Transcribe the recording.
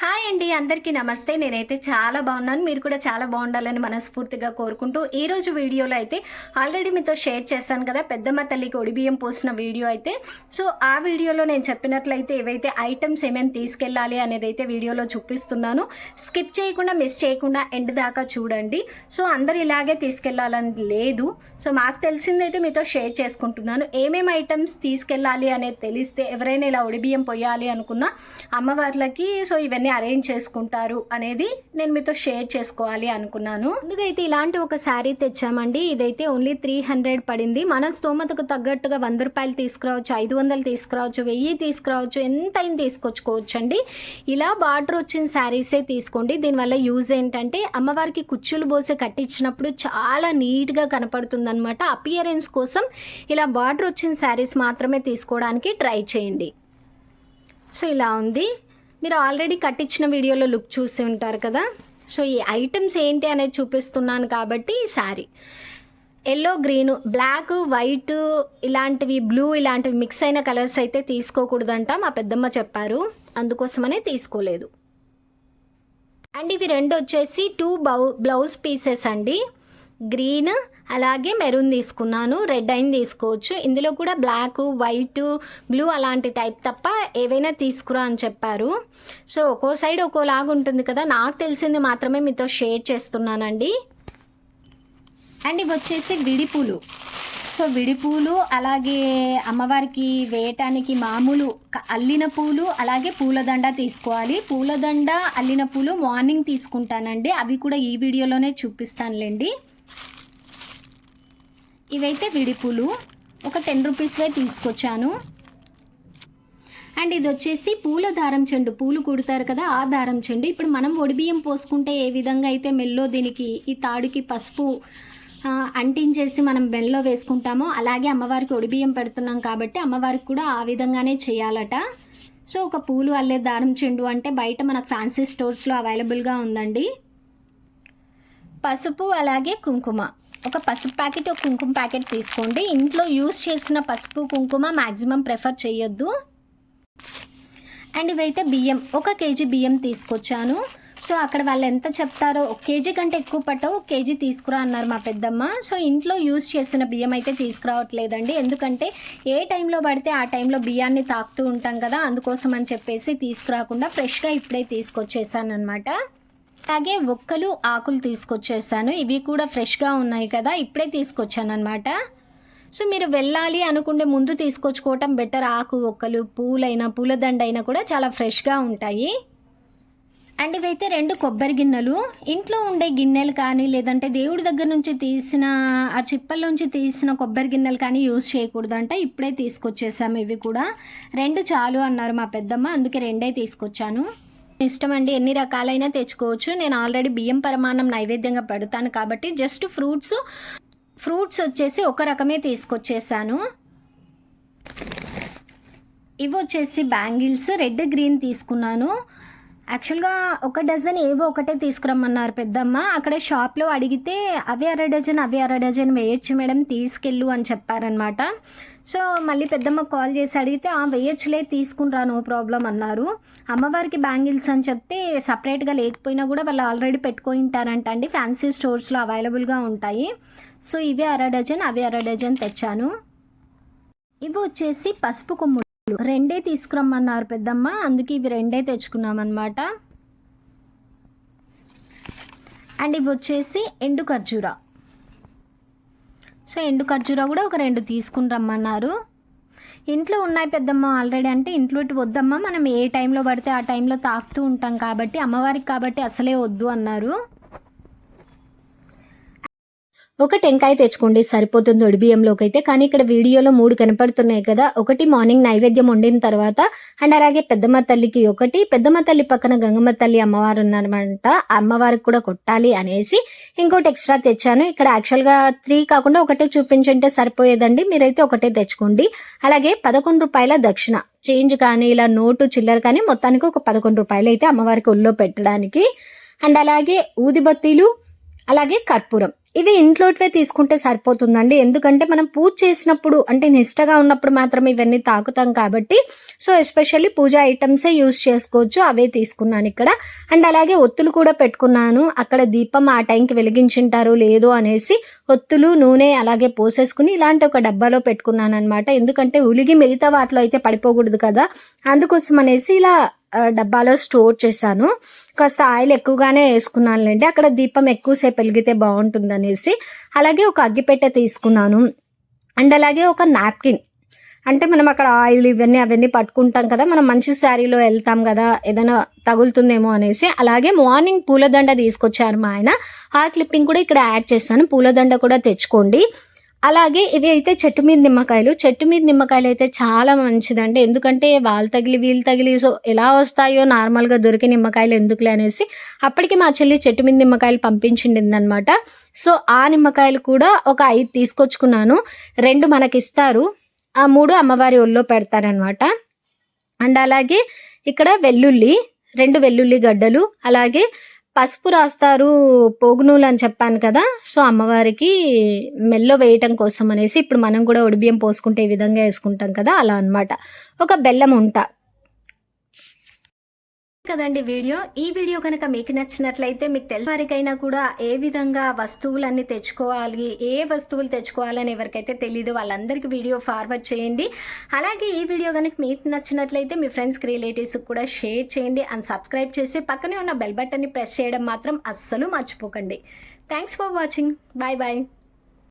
Hi అండి అందరికీ నమస్తే. నేనైతే చాలా బాగున్నాను. మీరు కూడా చాలా బాగుండాలని మనస్ఫూర్తిగా కోరుకుంటూ ఈ రోజు వీడియోలో అయితే ఆల్రెడీ మీతో షేర్ చేశాను కదా పెద్దమ్మ తల్లికి ఒడిబియ్యం పోసిన వీడియో అయితే. సో ఆ వీడియోలో నేను చెప్పినట్లయితే ఏవైతే ఐటమ్స్ ఏమేమి తీసుకెళ్ళాలి అనేది అయితే వీడియోలో చూపిస్తున్నాను. స్కిప్ చేయకుండా మిస్ చేయకుండా ఎండ్ దాకా చూడండి. సో అందరు ఇలాగే తీసుకెళ్ళాలని లేదు. సో మాకు తెలిసిందైతే మీతో షేర్ చేసుకుంటున్నాను. ఏమేమి ఐటమ్స్ తీసుకెళ్ళాలి అనేది తెలిస్తే ఎవరైనా ఇలా ఒడిబియ్యం పోయాలి అనుకున్నా అమ్మవార్లకి సో ఇవన్నీ అరేంజ్ చేసుకుంటారు అనేది నేను మీతో షేర్ చేసుకోవాలి అనుకున్నాను. ముందుగైతే ఇలాంటి ఒక శారీ తెచ్చామండి. ఇదైతే ఓన్లీ త్రీ హండ్రెడ్ పడింది. మన స్తోమతకు తగ్గట్టుగా వంద రూపాయలు తీసుకురావచ్చు ఐదు వందలు తీసుకురావచ్చు వెయ్యి తీసుకురావచ్చు ఎంతైనా తీసుకొచ్చుకోవచ్చు అండి ఇలా బార్డర్ వచ్చిన శారీసే తీసుకోండి. దీనివల్ల యూజ్ ఏంటంటే అమ్మవారికి కుచ్చులు పోసి కట్టించినప్పుడు చాలా నీట్గా కనపడుతుంది అనమాట అపియరెన్స్ కోసం ఇలా బార్డర్ వచ్చిన శారీస్ మాత్రమే తీసుకోవడానికి ట్రై చేయండి. సో ఇలా ఉంది. మీరు ఆల్రెడీ కట్టించిన వీడియోలో లుక్ చూసి ఉంటారు కదా? సో ఈ ఐటమ్స్ ఏంటి అనేది చూపిస్తున్నాను కాబట్టి sari yellow green black white ఇలాంటివి బ్లూ ఇలాంటివి మిక్స్ అయిన కలర్స్ అయితే తీసుకోకూడదంట మా పెద్దమ్మ చెప్పారు. అందుకోసమనే తీసుకోలేదు. అండ్ ఇవి రెండు వచ్చేసి టూ బౌ బ్లౌజ్ పీసెస్ అండి. గ్రీన్ అలాగే మెరూన్ తీసుకున్నాను రెడ్ అయిన తీసుకోవచ్చు. ఇందులో కూడా బ్లాక్ వైట్ బ్లూ అలాంటి టైప్ తప్ప ఏవైనా తీసుకురా అని చెప్పారు. సో ఒక్కో సైడ్ ఒక్కోలాగా ఉంటుంది కదా నాకు తెలిసింది మాత్రమే మీతో షేర్ చేస్తున్నానండి. అండ్ ఇవి వచ్చేసి విడిపూలు. సో విడిపూలు అలాగే అమ్మవారికి వేయటానికి మామూలు అల్లిన పూలు అలాగే పూలదండ తీసుకోవాలి. పూలదండ అల్లిన పూలు మార్నింగ్ తీసుకుంటానండి. అవి కూడా ఈ వీడియోలోనే చూపిస్తానులేండి. ఇవైతే విడిపూలు ఒక టెన్ రూపీస్వే తీసుకొచ్చాను. అండ్ ఇది వచ్చేసి పూల దారం చెండు. పూలు కుడతారు కదా ఆ దారం చెండు. ఇప్పుడు మనం ఒడిబియ్యం పోసుకుంటే ఏ విధంగా అయితే మెల్లో దీనికి ఈ తాడుకి పసుపు అంటించేసి మనం బెల్లో వేసుకుంటామో అలాగే అమ్మవారికి ఒడిబియ్యం పెడుతున్నాం కాబట్టి అమ్మవారికి కూడా ఆ విధంగానే చేయాలట. సో ఒక పూలు అల్లే దారం చెండు అంటే బయట మనకు ఫ్యాన్సీ స్టోర్స్లో అవైలబుల్గా ఉందండి. పసుపు అలాగే కుంకుమ. ఒక పసుపు ప్యాకెట్ ఒక కుంకుమ ప్యాకెట్ తీసుకోండి. ఇంట్లో యూస్ చేసిన పసుపు కుంకుమ మ్యాక్సిమం ప్రిఫర్ చేయొద్దు. అండ్ ఇవైతే బియ్యం ఒక కేజీ బియ్యం తీసుకొచ్చాను. సో అక్కడ వాళ్ళు ఎంత చెప్తారో ఒక కేజీ కంటే ఎక్కువ పట్టవు ఒక కేజీ తీసుకురా అన్నారు మా పెద్దమ్మ. సో ఇంట్లో యూస్ చేసిన బియ్యం అయితే తీసుకురావట్లేదండి. ఎందుకంటే ఏ టైంలో పడితే ఆ టైంలో బియ్యాన్ని తాకుతూ ఉంటాం కదా అందుకోసం అని చెప్పేసి తీసుకురాకుండా ఫ్రెష్గా ఇప్పుడే తీసుకొచ్చేసాను అనమాట అలాగే ఒక్కలు ఆకులు తీసుకొచ్చేసాను. ఇవి కూడా ఫ్రెష్గా ఉన్నాయి కదా ఇప్పుడే తీసుకొచ్చాను అనమాట సో మీరు వెళ్ళాలి అనుకుంటే ముందు తీసుకొచ్చుకోవటం బెటర్. ఆకు ఒక్కలు పూలైనా పూలదండ అయినా కూడా చాలా ఫ్రెష్గా ఉంటాయి. అండ్ ఇవైతే రెండు కొబ్బరి గిన్నెలు. ఇంట్లో ఉండే గిన్నెలు కానీ లేదంటే దేవుడి దగ్గర నుంచి తీసిన ఆ చిప్పల్లోంచి తీసిన కొబ్బరి గిన్నెలు కానీ యూజ్ చేయకూడదంట ఇప్పుడే తీసుకొచ్చేసాము ఇవి కూడా. రెండు చాలు అన్నారు మా పెద్దమ్మ అందుకే రెండే తీసుకొచ్చాను. ఇష్టం అండి. ఎన్ని రకాలైనా తెచ్చుకోవచ్చు. నేను ఆల్రెడీ బియ్యం పరమాన్నం నైవేద్యంగా పెడతాను కాబట్టి జస్ట్ ఫ్రూట్స్ ఫ్రూట్స్ వచ్చేసి ఒక రకమే తీసుకొచ్చేసాను. ఇవి వచ్చేసి బ్యాంగిల్స్ రెడ్ గ్రీన్ తీసుకున్నాను. యాక్చువల్గా ఒక డజన్ ఏవో ఒకటే తీసుకురమ్మన్నారు పెద్దమ్మ. అక్కడ షాప్లో అడిగితే అవి అర డజన్ అవి అర డజన్ వేయచ్చు మేడం తీసుకెళ్ళు అని చెప్పారనమాట సో మళ్ళీ పెద్దమ్మ కాల్ చేసి అడిగితే ఆ వేయచ్చులే తీసుకునిరా నో ప్రాబ్లం అన్నారు. అమ్మవారికి బ్యాంగిల్స్ అని చెప్తే సపరేట్గా లేకపోయినా కూడా వాళ్ళు ఆల్రెడీ పెట్టుకుంటారంట అండి. ఫ్యాన్సీ స్టోర్స్లో అవైలబుల్గా ఉంటాయి. సో ఇవి అర డజన్ అవి అర డజన్ తెచ్చాను. ఇవి వచ్చేసి పసుపు కొమ్ముడు రెండే తీసుకురమ్మన్నారు పెద్దమ్మ. అందుకే ఇవి రెండే తెచ్చుకున్నామన్నమాట. అండ్ ఇవి వచ్చేసి ఎండు ఖర్జూర. సో ఎండు ఖర్జూర కూడా ఒక రెండు తీసుకుని రమ్మన్నారు. ఇంట్లో ఉన్నాయి పెద్దమ్మ ఆల్రెడీ అంటే ఇంట్లో ఇటు వద్దమ్మా. మనం ఏ టైంలో పడితే ఆ టైంలో తాకుతూ ఉంటాం కాబట్టి అమ్మవారికి కాబట్టి అసలే వద్దు అన్నారు. ఒక టెంకాయ తెచ్చుకోండి సరిపోతుంది ఒడిబియ్యంలోకి అయితే కానీ ఇక్కడ వీడియోలో మూడు కనపడుతున్నాయి కదా. ఒకటి మార్నింగ్ నైవేద్యం వండిన తర్వాత అండ్ అలాగే పెద్దమ్మ తల్లికి ఒకటి. పెద్దమ్మ తల్లి పక్కన గంగమ్మ తల్లి అమ్మవారు ఉన్నారనమాట అమ్మవారికి కూడా కొట్టాలి అనేసి ఇంకోటి ఎక్స్ట్రా తెచ్చాను. ఇక్కడ యాక్చువల్గా త్రీ కాకుండా ఒకటే చూపించుంటే సరిపోయేదండి. మీరైతే ఒకటే తెచ్చుకోండి. అలాగే పదకొండు రూపాయల దక్షిణ. చేంజ్ కానీ ఇలా నోటు చిల్లర కానీ మొత్తానికి ఒక పదకొండు రూపాయలు అయితే అమ్మవారికి ఒళ్ళో పెట్టడానికి. అండ్ అలాగే ఊదిబత్తీలు అలాగే కర్పూరం. ఇవి ఇంట్లోటివే తీసుకుంటే సరిపోతుందండి. ఎందుకంటే మనం పూజ చేసినప్పుడు అంటే నిష్టగా ఉన్నప్పుడు మాత్రం ఇవన్నీ తాకుతాం కాబట్టి సో ఎస్పెషల్లీ పూజ ఐటమ్సే యూస్ చేసుకోవచ్చు. అవే తీసుకున్నాను ఇక్కడ. అండ్ అలాగే ఒత్తులు కూడా పెట్టుకున్నాను. అక్కడ దీపం ఆ టైంకి వెలిగించింటారు లేదు అనేసి ఒత్తులు నూనె అలాగే పోసేసుకుని ఇలాంటి ఒక డబ్బాలో పెట్టుకున్నాను అనమాట ఎందుకంటే ఉలిగి మిగతా వాటిలో అయితే పడిపోకూడదు కదా. అందుకోసం అనేసి ఇలా డబ్బాలో స్టోర్ చేశాను. కాస్త ఆయిల్ ఎక్కువగానే వేసుకున్నానులేండి. అక్కడ దీపం ఎక్కువసేపు వెలిగితే బాగుంటుందనేసి అలాగే ఒక అగ్గిపెట్టె తీసుకున్నాను. అండ్ అలాగే ఒక నాప్కిన్. అంటే మనం అక్కడ ఆయిల్ ఇవన్నీ అవన్నీ పట్టుకుంటాం కదా మనం మంచి శారీలో వెళ్తాం కదా ఏదైనా తగులుతుందేమో అనేసి అలాగే మార్నింగ్ పూలదండ తీసుకొచ్చారు మా ఆయన. ఆ క్లిప్పింగ్ కూడా ఇక్కడ యాడ్ చేశాను. పూలదండ కూడా తెచ్చుకోండి. అలాగే ఇవి అయితే చెట్టు మీద నిమ్మకాయలు. చెట్టు మీద నిమ్మకాయలు అయితే చాలా మంచిదండి. ఎందుకంటే వాళ్ళు తగిలి వీళ్ళు తగిలి సో ఎలా వస్తాయో నార్మల్గా దొరికే నిమ్మకాయలు ఎందుకులే అనేసి అప్పటికి మా చెల్లి చెట్టు మీద నిమ్మకాయలు పంపించిండిందనమాట సో ఆ నిమ్మకాయలు కూడా ఒక ఐదు తీసుకొచ్చుకున్నాను. రెండు మనకి ఇస్తారు ఆ మూడు అమ్మవారి ఒళ్ళో పెడతారనమాట అండ్ అలాగే ఇక్కడ వెల్లుల్లి రెండు వెల్లుల్లి గడ్డలు అలాగే పసుపు రాస్తారు పోగునూలు అని చెప్పాను కదా సో అమ్మవారికి మెల్లో వేయటం కోసం అనేసి ఇప్పుడు మనం కూడా ఒడిబియ్యం పోసుకుంటే ఈ విధంగా వేసుకుంటాం కదా అలా అన్నమాట. ఒక బెల్లం ఉంట కదండి వీడియో? ఈ వీడియో కనుక మీకు నచ్చినట్లయితే మీకు తెలిసిన వారికైనా కూడా ఏ విధంగా వస్తువులన్నీ తెచ్చుకోవాలి ఏ వస్తువులు తెచ్చుకోవాలని ఎవరికైతే తెలియదు వాళ్ళందరికీ వీడియో ఫార్వర్డ్ చేయండి. అలాగే ఈ వీడియో కనుక మీకు నచ్చినట్లయితే మీ ఫ్రెండ్స్కి రిలేటివ్స్కి కూడా షేర్ చేయండి అండ్ సబ్స్క్రైబ్ చేసి పక్కనే ఉన్న బెల్ బటన్ని ప్రెస్ చేయడం మాత్రం అస్సలు మర్చిపోకండి. Thanks for watching bye bye